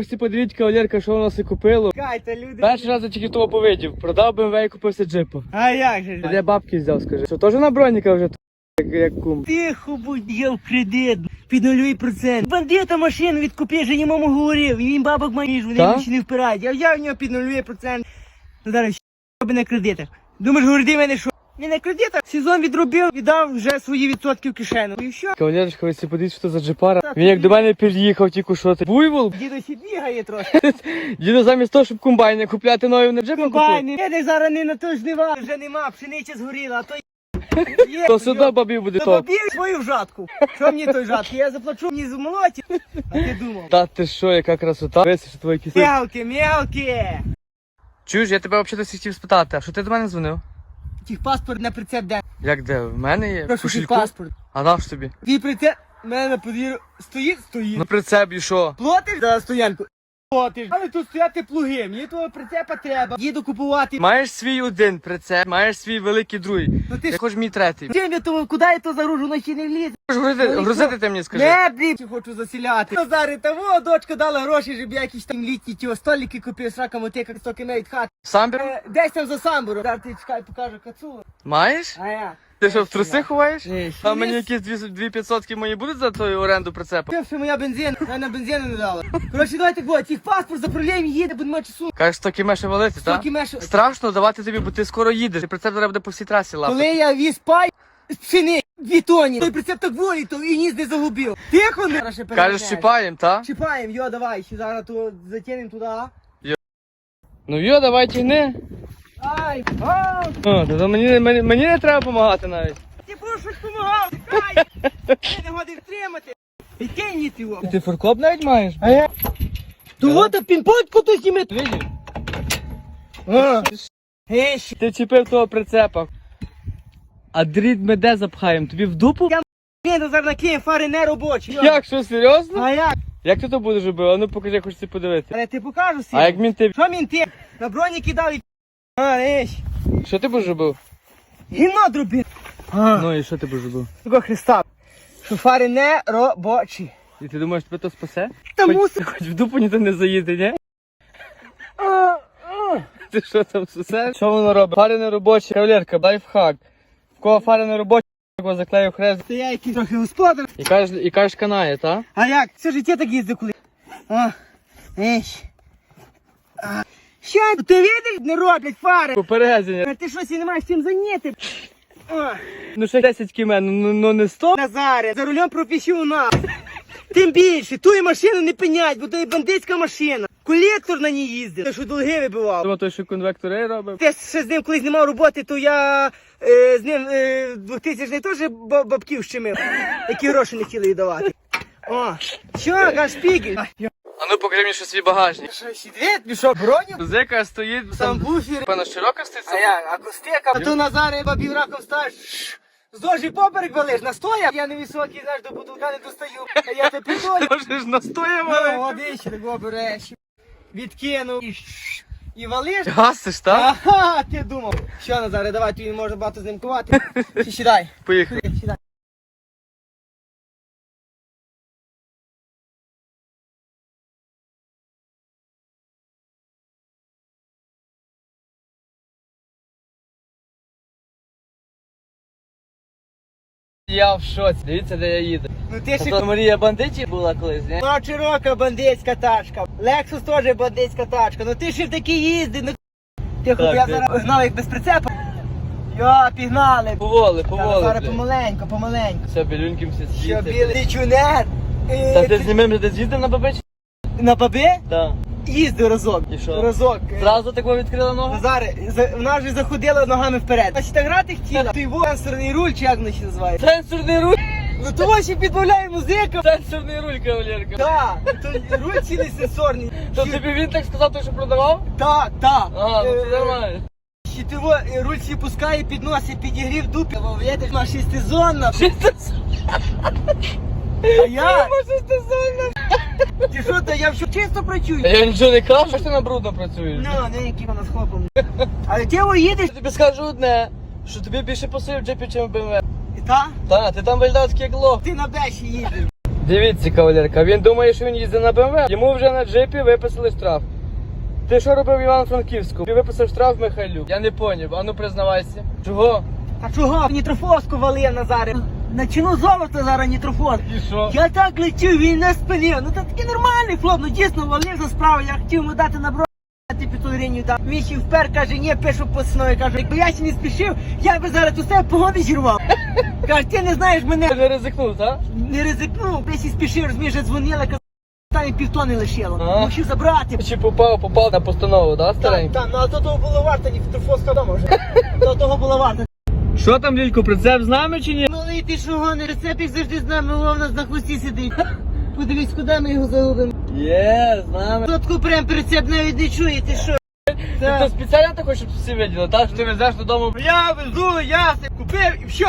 Всі подивіть, кавалерка, що у нас і купило. Кайте, люди. Перший раз я тільки того повидів. Продав BMW і купився джипа. А як же? Де бабки взяв, скажи. Що, теж на броніка вже, як, як кум. Тихо будь, я в кредит під нульовий процент. Бандита машину відкупив, вже німому говорив. І він бабок маєш, вони Та? не впирають. Я взяв в нього під нульовий процент. Ну зараз ще на кредитах. Думаєш, говорди мене що? Не на кредитах. Сезон відробив, віддав вже свої відсотки в кишену. І що? Кавалерочка, ви подивіться, що за джипара. Він як до мене під'їхав, тільки що ти. Буйвол. Дідо ще бігає трохи. Діду замість того, щоб комбайни купляти нові, не джипа купив. Комбайни. Я зараз не на то жнива, вже нема, пшениця згоріла, а то є. То сюди бабів буде То топ. побів свою жатку. Що мені той жатки? Я заплачу мені з молоті. А ти думав? Та ти що, яка красота. Весь, що твої кіси. Мелкі, мелкі. Чуєш, я тебе взагалі хотів спитати, а що ти до мене дзвонив? Тих паспорт на прицеп де? Як де? В мене є? Прошу твій паспорт. А наш тобі? Твій прицеп в мене на подвір'ю стоїть, стоїть. На прицеп і що? Платиш за стоянку? Але тут стояти плуги. Мені того прицепа треба. Їду купувати. Маєш свій один прицеп, маєш свій великий другий. Ну ти ж хочеш мій третій. Чим я того, куди я то загружу, на ще не влізе? Хочеш грузити, Ну, грузити ти мені скажи. Не, блін, хочу засіляти. Назари, того дочка дала гроші, щоб я якісь там літні ті столики купив, срака мотика, стоки навіть хат. Сам? Е, Десь там за самбуром. Зараз ти чекай, покажу кацу. Маєш? А я. Ти що, в труси ховаєш? Ні, Там мені якісь дві, дві п'ятсотки мої будуть за твою оренду прицепа? Ти що моя бензин, я на бензину не дала. Коротше, давайте го, тих паспорт заправляємо, їде, бо немає часу. Кажеш, 100 кімеше валити, так? Стоки мешу. Страшно давати тобі, бо ти скоро їдеш. Ти прицеп зараз буде по всій трасі лапати. Коли я віз пай пшени, дві тоні, той прицеп так волі, то і ніс не загубив. Тихо, не. Кажеш, чіпаємо, так? Чіпаємо, йо, давай, ще зараз то затягнемо туди. Ну йо, давай тягни. Ай, О, то мені, мені, мені не треба допомагати навіть. ти будеш щось допомагав. Ти не годиш тримати. І кинь його. Ти форкоп навіть маєш? А я? То от а пінпоньку то зніми. Видів? А. Ей. Ти чіпив того прицепа. А дріт ми де запхаємо? Тобі в дупу? Я то зараз накинь, фари не робочі. Як, що, серйозно? А як? Як ти то будеш робив? А ну покажи, я хочу це подивити. Але ти покажу всім. А як мінти, Що мінти? На броніки дали. А, що ти будеш робив? Гімно дробив. Ну і що ти будеш робив? Такого Христа. Що фари не робочі. І ти думаєш, тебе то спасе? Та Хоч, мусить. хоч в дупу ніхто не заїде, ні? А, а. Ти що там сусе? Що воно робить? Фари не робочі, кавалерка, лайфхак. В кого фари не робочі, його заклеїв хрест. Це я якийсь трохи господар. І кажеш, і кажеш канає, та? А як? Все життя так їздив коли. А, еш. А. Що ти видиш? Не роблять фари. Попередження. А ти щось і не маєш чим зайняти. А. Ну ще 10 кімен, ну, ну не 100. Назаре, за рулем професіонал. Тим більше, ту машину не пенять, бо то є бандитська машина. Колектор на ній їздив. Те, що долги вибивав. Думав, той, що конвектори робив. Ти ще з ним колись не мав роботи, то я е, з ним е, 2000 теж ба- бабків щемив, які гроші не хотіли віддавати. О, що, гашпігель? А ну що свій багажник. Що, сідвет, пішов броню? Зека стоїть, Там буфер. певно широко стоїть. А як, а костека? А то Назаре бабів раком стаж. З дожі поперек валиш, настоя. Я не високий, знаєш, до бутилка не достаю. А я тебе придолю. Може ж настояв, Ну, водичі такого береш. Відкинув. І, ш- і валиш. Гасиш, так? Ага, ти думав. Що, Назаре, давай, тобі можна багато з ним кувати. Ще сідай. Поїхали. Сідай. Я в шоці. Дивіться, де я їду. Ну ти ще то Марія Бандиті була колись, ні? Ну, Чирока бандитська тачка. Лексус теж бандитська тачка. Ну ти ще такі їзди. Ну тихо, Так, я ти- зараз гнав як без прицепа. Йо, пігнали. Поволи, Та, поволи. Зараз блядь. помаленьку, помаленьку. Все, білюньким все Що світить. білий чунер. Е, Та ти ти- з ними де з'їздив на бабич? На баби Так. Їздив разок. І що? Разок. Е, Зразу такого відкрила ногу? Назаре, за- вона вже заходила ногами вперед. Значить, так грати хотіла. Той сенсорний руль, чи як воно ще називається? Сенсорний руль. Ну того ще підбавляє музика. Сенсорний руль, кавалерка. Так, то руль цілий сенсорний. То тобі він так сказав, той, що продавав? Так, так. Ага, ну Е, це нормально. Ще ти во, е, руль всі пускає, підносить, підігрів дупі. Видиш, вона шестизонна. А я? шестизонна. Ти що, та я все чисто працюю. Я нічого не кажу, що ти на брудно працюєш. Ну, не які вона з хопом. Але ти їдеш. Я тобі скажу одне, що тобі більше пасує в джипі, чим в BMW. Та? Та, ти там виглядав як лох. Ти на беші їдеш. Дивіться, кавалерка, він думає, що він їздить на БМВ. Йому вже на джипі виписали штраф. Ти що робив в Івано-Франківську? Ти виписав штраф Михайлюк. Я не поняв, а ну признавайся. Чого? А чого? Нітрофоску валив Назаре. Начину золото зараз нітрофос. І що? Я так летів, він не спинив. Ну це такий нормальний хлоп, ну дійсно валив за справу. Я хотів йому дати на бро. Ти 500 гривень дав. Він ще впер каже, ні, пишу посною. Каже, якби я ще не спішив, я би зараз усе погоди зірвав. Каже, ти не знаєш мене. Ти не ризикнув, так? Не ризикнув, десь і спішив, розумієш, вже дзвонила, казала, там і півтони лишило. Ага. Мусив забрати. Чи попав, попав на постанову, так, Так, старенький? так, ну а то того було варто, ні нітрофоска вдома вже. То того було варто. Що там, Лілько, прицеп з нами чи ні? Малий ти що гони, рецепт завжди з нами, о, нас на хвості сидить. Подивись, куди ми його загубимо. Є, з нами. Сотку прям прицеп навіть не чує, ти що? Ти то спеціально так хочеш, щоб всі виділи, так? Що ти везеш додому? Я везу, я себе купив і все.